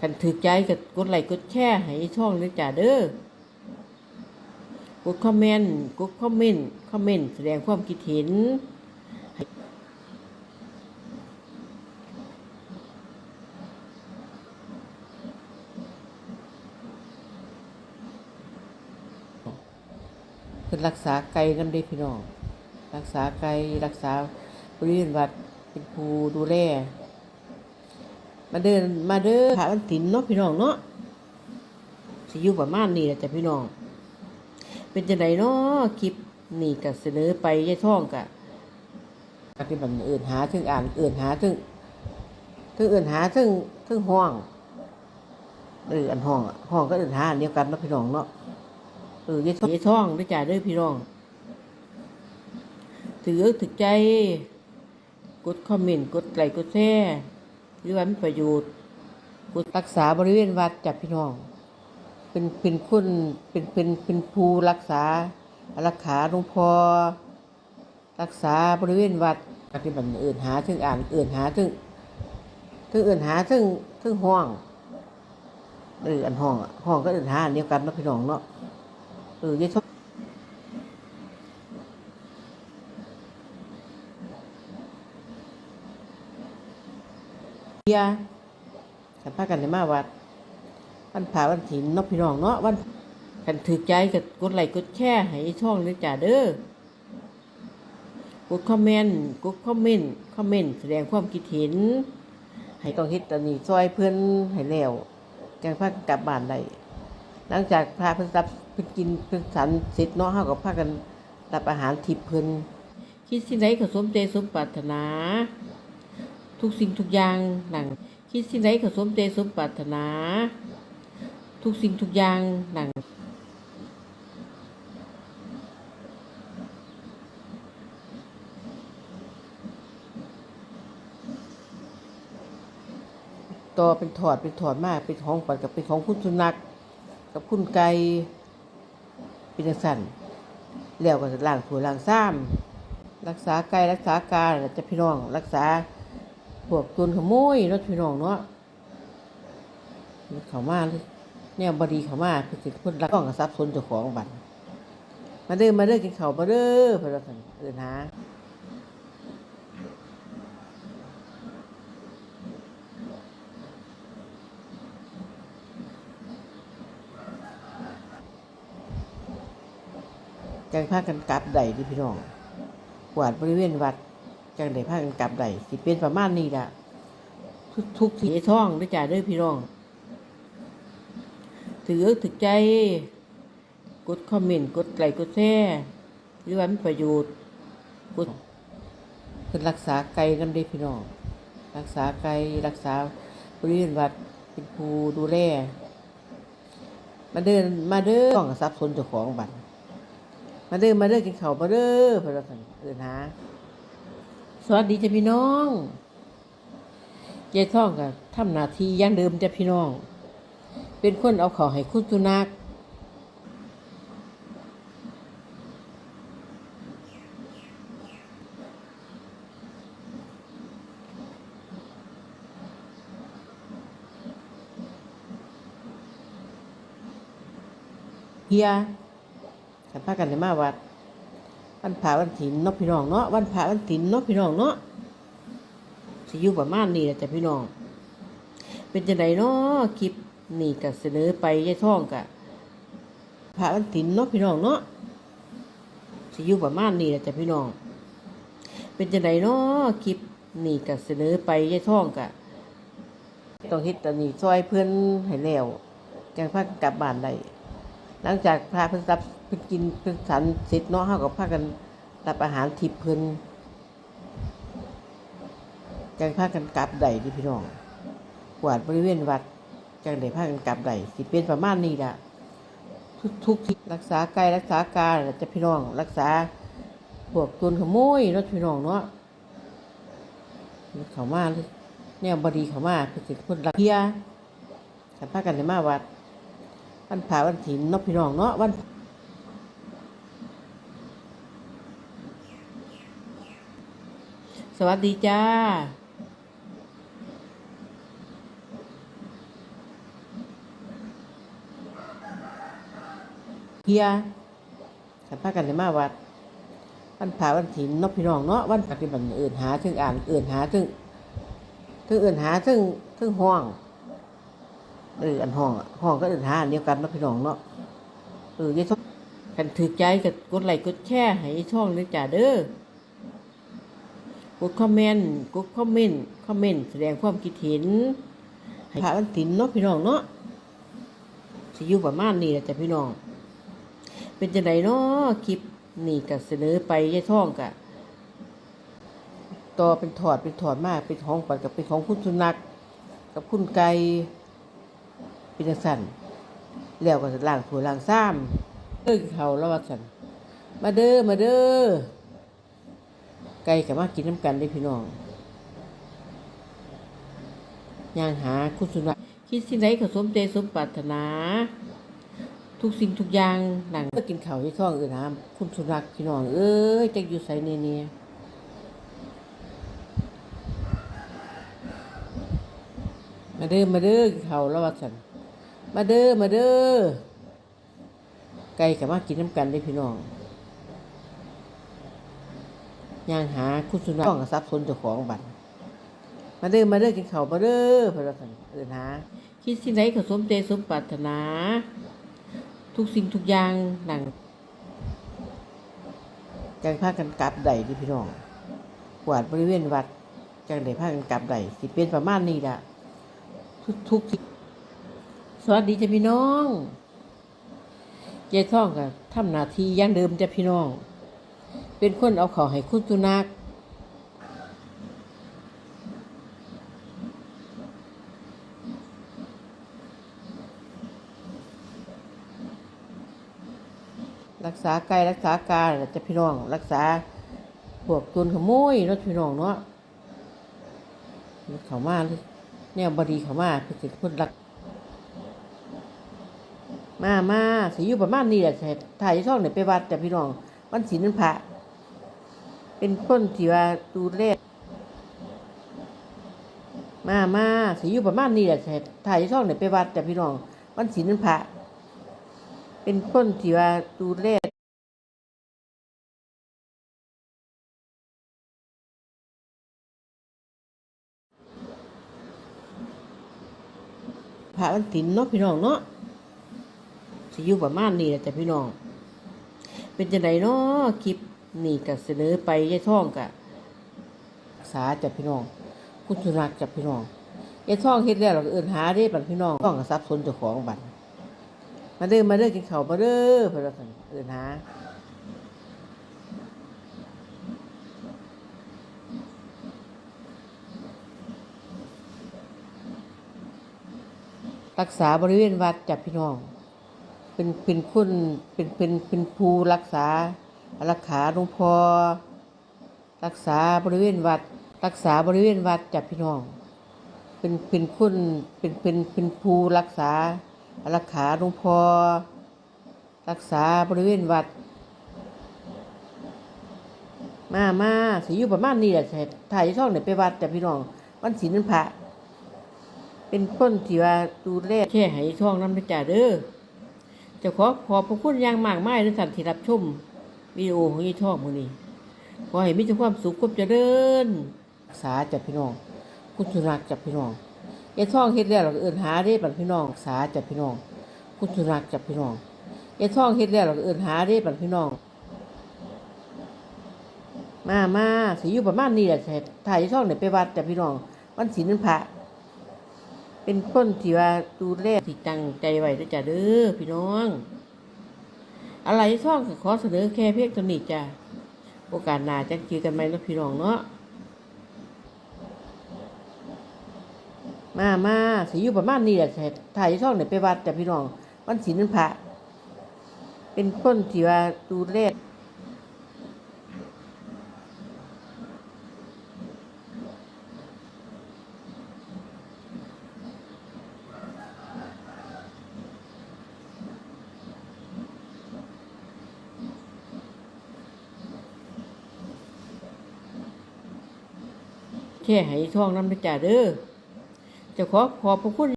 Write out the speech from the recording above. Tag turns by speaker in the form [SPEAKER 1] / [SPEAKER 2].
[SPEAKER 1] คันถือใจกับกดไลค์กดแชร์ให้ช่องด้วยจ้าเด้อกดคอมเมนต์กดคอมเมนต์คอมเมนต์แสดงความคิดเห็นเพิ่นรักษาไก่นำเด้พี่น้อง รักษาไก่รักษาบริเวณวัดเป็นผู้ดูแล มาเดินมาเด้อพระวันตินเนาะพี่น้องเนาะสิอยู่ประมาณนี้แหละจ้ะพี่น้อง เป็นจังไดเนาะคลิปนี่ก็เสนอไปยายท่องกะปฏิบัติเอื่นหาถึงอ่านเอื่นหาถึงถึงเอื่นหาถึงถึงห้องเอออันห้องอะห้องก็เอื่นหาอันเดียวกันเนาะพี่น้องเนาะเออยายท่องยายท่องด้วยจ้าด้อพี่น้องถือถึกใจ กดคอมเมนต์กดไลค์กดแชร์ หรือว่ามีประโยชน์กดรักษาบริเวณวัดจับพี่น้อง เป็นเป็นคนเป็นเป็นเป็นผู้รักษาอารักขาหลวงพ่อรักษาบริเวณวัดปฏิบัติอื่นหาถึงอ่านอื่นหาถึงถึงอื่นหาถึงถึงห้องเอออันห้องห้องก็อื่นหาเดียวกันนะพี่น้องเนาะเออยี่บ เบี ยกันพากันในมาวัด วันผาวันถินนาะพี่น้องเนาะวันกันถือใจกับกดไลค์กดแชร์ให้ช่องด้วยจ้าเด้อกดคอมเมนต์กดคอมเมนต์คอมเมนต์แสดงความคิดเห็น ให้ตองเฮ็ดตอนนี้ซอยเพื่อนให้แล้วจังพากันกลับบ้านได้หลังจากพาเพิ่นรับเพิ่นกินเพิ่นสันเสร็จเนาะเฮาก็พากันรับอาหารทิพย์เพิ่นคิดสิ่งใดก็สมใจสมปรารถนา ทุกสิ่งทุกอย่างหนังคิดสิ่งใดก็สมใจสมปรารถนา ทุกสิ่งทุกอย่างหนังต่อเป็นถอดเป็นถอดมากเป็นของปัดกับเป็นของคุณสุนัขกับคุณไก่เป็นจังสั่นแล้วก็ล้างผัวล้างซ้ำรักษาไก่รักษากาจะพี่น้องรักษา พวกตุนขโมยรถพี่น้องเนาะเขามาเลยแนวบดีเขามาคือสิคนรักต้องกับทรัพย์สนเจ้าของบัตรมาเด้อมาเด้อกินข้าวมาเด้อพระสันเอินหาจังพากันกลับใดดิพี่น้องกวาดบริเวณวัด จังได้พากันกลับได้สิเป็นประมาณนี้ละทุกทุกทีท่องด้วยจ่าเด้อพี่น้อง ถือถึกใจ กดคอมเมนต์กดไลค์กดแชร์หรือว่ามีประโยชน์กดเพิ่นรักษาไก่นำเด้พี่น้อง รักษาไก่รักษาบริเวณวัดเป็นผู้ดูแลมาเดินมาเด้อต้องทรัพย์สนเจ้าของบัตรมาเด้อมาเด้อกินข้าวมาเด้อพระสันเอินหา สวัสดีจ้ะพี่น้องยายท่องกับทำหน้าที่ย่างเดิมจ้ะพี่น้อง เป็นคนเอาของให้คุณสุนัขเฮียกันพากันในมาวัด วันผาวันถิ่นเนาะพี่น้องเนาะวันผาวันถิ่นเนาะพี่น้องเนาะสิอยู่ประมาณนี้แหละจ้ะพี่น้อง เป็นจังไดเนาะคลิปนี่ก็เสนอไปยายท่องกะผาวันถิ่นเนาะพี่น้องเนาะสิอยู่ประมาณนี้แหละจ้ะพี่น้อง เป็นจังไดเนาะคลิปนี่ก็เสนอไปยายท่องกะต้องเฮ็ดตอนนี้ซอยเพื่อนให้แล้วจังพากันกลับบ้านได้หลังจากพาเพิ่นรับเพิ่นกินเพิ่นสันเสร็จเนาะเฮาก็พากัน รับอาหารทิพย์เพิ่นจังพากันกลับได้ดิพี่น้องกวาดบริเวณวัดจังได้พากันกลับได้สิเป็นประมาณนี้ละทุกทุกที่รักษาไก่รักษากาจะพี่น้อง รักษาพวกตุนขโมยรถพี่น้องเนาะเขามาเลยแนวบดีเขามาคือสิคนรักเพียกันพากันในมาวัดวันผาวันถินเนาะพี่น้องเนาะวัน สวัสดีจ้าเฮียขันพากันในมาวัด วันผาวันถินนกพี่น้องเนาะวันปฏิบัติอื่นหาถึงอ่านอื่นหาถึงถึงอื่นหาถึงถึงห้องเอออันห้องห้องก็อื่นหาเดียวกันนกพี่น้องเนาะเออยิ่งกันถือใจกับกดไลค์กดแชร์ให้ช่องนึกจ่าเด้อ ดคอมเมนต์กดคอมเมนต์คอมเมนต์แสดงความคิดเห็นให้พาวันถินเนาะพี่น้องเนาะสิอยู่ประมาณนี้แหละจ้ะพี่น้อง เป็นจังไดเนาะคลิปนี่ก็เสนอไปยายท่องกะต่อเป็นถอดเป็นถอดมากเป็นของปัดกับเป็นของคุณสุนัขกับคุณไก่เป็นจังสันแล้วก็ล่างผัวล่างซ้ำเอ้ยเขาแล้วว่าสันมาเด้อมาเด้อ ไก่กับมากินน้ำกันได้พี่น้องย่างหาคุณสุนัขคิดสิ่งใดก็สมใจสมปรารถนา ทุกสิ่งทุกอย่างหนังก็กินข้าวที่ท้องอื่นน้ำคุณสุรักพี่น้องเอ้ยจะอยู่ใส่เนียเนี่ยมาเด้อมาเด้อกินข้าวแล้วว่าสันมาเด้อมาเด้อไก่กับมากินน้ำกันได้พี่น้อง ย่างหาคุณสุนัขต้องกับทรัพย์สนเจ้าของบัตรมาเด้อมาเด้อกินข้าวมาเด้อพื่อนว่าสันเอื่นหาคิดสิ่งใดก็สมใจสมปรารถนา ทุกสิ่งทุกอย่างหนังจังพากันกลับใดที่พี่น้องกวาดบริเวณวัดจังได้พากันกลับใดสิเป็นประมาณนี้ละทุกทุกสวัสดีจ้ะพี่น้องเจ้ท่องกับทำหน้าที่ย่างเดิมจ้ะพี่น้อง เป็นคนเอาเขาให้คุณสุนัขรักษาไก่รักษากาจะพี่น้อง รักษาพวกตุนขโมยเนาะพี่น้องเนาะเขามาเลยแนวบดีเขามาเป็นสิคนรัก มามาสิอยู่ประมาณนี้แหละแต่ถ่ายช่องเนี่ยไปวัดแต่พี่น้องวันศีลนั้นพระ เป็นคนที่ว่าดูแลมามาสิอยู่ประมาณนี้แหละถ่ายช่องเนี่ยไปวัดแต่พี่น้องวันศีลนั้นพระเป็นคนที่ว่าดูแลพระวันศีลเนาะพี่น้องเนาะสิอยู่ประมาณนี้แหละจ้ะพี่น้อง เป็นจังไดเนาะคลิป นี่ก็เสนอไปยายท่องกะสาจ้ะพี่น้อง คุณสุรักจ้ะพี่น้องยายท่องเฮ็ดแล้วเราก็เอิ้นหาเด้บัดพี่น้องต้องกับทรัพย์สนเจ้าของบัดมาเด้อมาเด้อกินข้าวมาเด้อเพิ่นว่าซั่นเอิ้นหารักษาบริเวณวัดจ้ะพี่น้อง เป็นเป็นคุณเป็นเป็นเป็นภูรักษา รักขาหลวงพ่อรักษาบริเวณวัด รักษาบริเวณวัดจับพี่น้อง เป็นเป็นคุณเป็นเป็นเป็นภูรักษารักขาหลวงพ่อรักษาบริเวณวัด มามาสิอยู่ประมาณนี้แหละแต่ถ่ายช่องเนี่ยไปวัดจับพี่น้องวันศีลนั้นพระ เป็นคนที่ว่าดูแลแค่ให้ช่องน้ำนะจ่าเด้อจะขอขอบพระคุณอย่างมากมายในท่านที่รับชม วิดีโอของยี่ทองมือนี้ขอให้มีแต่ความสุขความเจริญรักษาจับพี่น้อง คุณสุนัขจับพี่น้องยายท่องเฮ็ดแล้วเราก็เอิ้นหาได้บัดพี่น้องรักษาจับพี่น้อง คุณสุนัขจับพี่น้องยายท่องเฮ็ดแล้วเราก็เอิ้นหาได้บัดพี่น้อง มามาสิอยู่ประมาณนี้แหละถ่ายยายท่องเนี่ยไปวัดจับพี่น้อง วันศีลนั้นพระเป็นคนที่ว่าดูแลที่ตั้งใจไว้ด้วยจ้ะเด้อพี่น้อง อะไรช่องก็ขอเสนอแค่เพียงเท่านี้จ้ะโอกาสหน้าจะเจอกันไหมนะพี่น้องเนาะมามาสิอยู่ประมาณนี้แหละแต่ถ่ายช่องเนี่ยไปวัดแต่พี่น้อง วันศีลนั่นพระเป็นคนที่ว่าดูแล แค่ให้ท่องน้ำนะจ่าเด้อจะขอขอบพระคุณ